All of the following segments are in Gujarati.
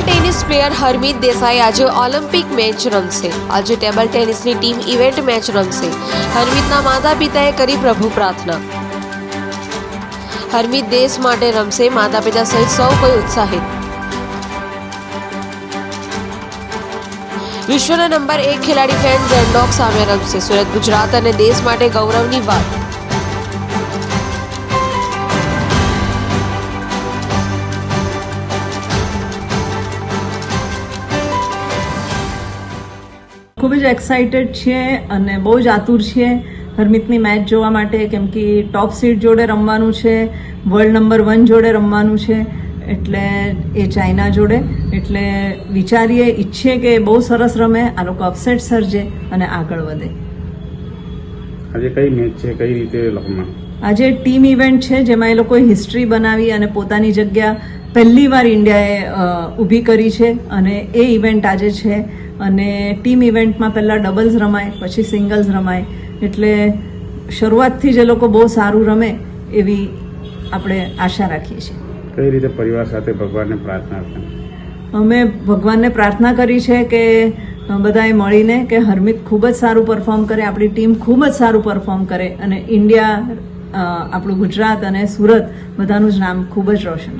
પ્લેયર હરમીત દેસાઈ આજે ઓલિમ્પિક મેચ રમશે. આજે ટેબલ ટેનિસની ટીમ ઇવેન્ટ મેચ રમશે. હરમીતના માતા પિતાએ કરી પ્રભુ પ્રાર્થના. હરમીત દેશ માટે રમશે માતા પિતા સહિત સૌ કોઈ ઉત્સાહિત. વિશ્વના નંબર એક ખેલાડી ફેન ઝેન્ડોક સામે રમશે. સુરત, ગુજરાત અને દેશ માટે ગૌરવની વાત. ખૂબ જ એક્સાઇટેડ છીએ અને બહુ જ આતુર છીએ હરમિતની મેચ જોવા માટે કેમ કે ટોપ સીડ જોડે રમવાનું છે વર્લ્ડ નંબર વન જોડે રમવાનું છે એટલે એ ચાઇના જોડે. એટલે વિચારીએ ઈચ્છીએ કે બહુ સરસ રમે આ લોકો અપસેટ સર્જે અને આગળ વધે. આજે કઈ મેચ છે? કઈ રીતે આજે ટીમ ઇવેન્ટ છે જેમાં એ લોકોએ હિસ્ટ્રી બનાવી અને પોતાની જગ્યા પહેલી વાર ઇન્ડિયાએ ઊભી કરી છે અને એ ઇવેન્ટ આજે છે. અને ટીમ ઇવેન્ટમાં પહેલાં ડબલ્સ રમાય પછી સિંગલ્સ રમાય. એટલે શરૂઆતથી જ એ લોકો બહુ સારું રમે એવી આપણે આશા રાખીએ છીએ. કઈ રીતે પરિવાર સાથે ભગવાનને પ્રાર્થના કરે? અમે ભગવાનને પ્રાર્થના કરી છે કે બધાએ મળીને કે હરમિત ખૂબ જ સારું પરફોર્મ કરે આપણી ટીમ ખૂબ જ સારું પરફોર્મ કરે અને ઇન્ડિયા આપણું ગુજરાત અને સુરત બધાનું જ નામ ખૂબ જ રોશન.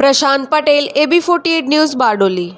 Prashant Patel AB forty news Bardoli.